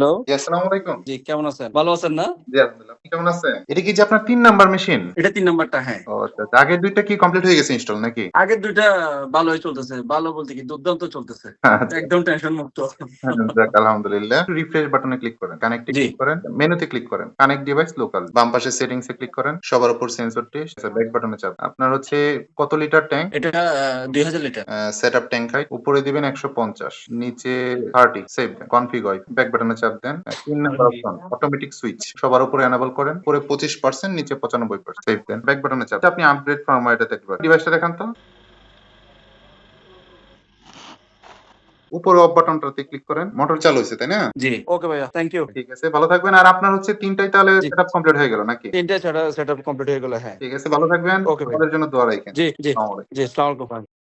Hello. আসসালামু আলাইকুম। জি কেমন আছেন? ভালো আছেন না? জি আলহামদুলিল্লাহ। কেমন আছেন? এটা কি যে আপনার তিন নাম্বার মেশিন? এটা তিন নাম্বারটা হ্যাঁ। আচ্ছা আচ্ছা। আগের দুইটা কি কমপ্লিট হয়ে গেছে ইনস্টল নাকি? আগের দুইটা ভালোই চলতেছে। ভালো বলতে কি দুর্দান্ত চলতেছে। আচ্ছা, একদম টেনশন মুক্ত। যাক, আলহামদুলিল্লাহ। রিফ্রেশ বাটনে ক্লিক করেন। কানেক্টে। ক্লিক করেন। মেনুতে ক্লিক করেন। কানেক্ট ডিভাইস লোকাল বাম পাশে সেটিংস এ ক্লিক করেন। সবার উপর সেন্সরটি ব্যাক বাটনে চাপ। আপনার হচ্ছে কত লিটার ট্যাঙ্ক এটা দুই হাজার litre set up tank height উপরে দিবেন একশো পঞ্চাশ। নিচে থার্টি সেভ দেন কনফিগ হয় ব্যাক বাটনে চাপ। দেন তিন নাম্বার অপশন অটোমেটিক সুইচ সবার উপরে এনাবল করেন পরে পঁচিশ পার্সেন্ট নিচে পঁচানব্বই পার্সেন্ট সেভ দেন ব্যাক বাটনে চাপ। আপনি আপডেট ফর্মা এটা দেখবেন ডিভাইসটা দেখান তো। উপরে অফ বাটনটাতে ক্লিক করেন। মোটর চালু হয়েছে তাই না? জি। ওকে ভাইয়া থ্যাংক ইউ ঠিক আছে ভালো থাকবেন। আর আপনার হচ্ছে তিনটাই তাহলে সেটআপ কমপ্লিট হয়ে গেল নাকি? তিনটা সেট আপ কমপ্লিট হয়ে গেল হ্যাঁ। ঠিক আছে ভালো থাকবেন। Okay, ভাই। আমাদের জন্য দোয়া রাখেন। জি জি। আসসালামু। জি সালাম আলাইকুম।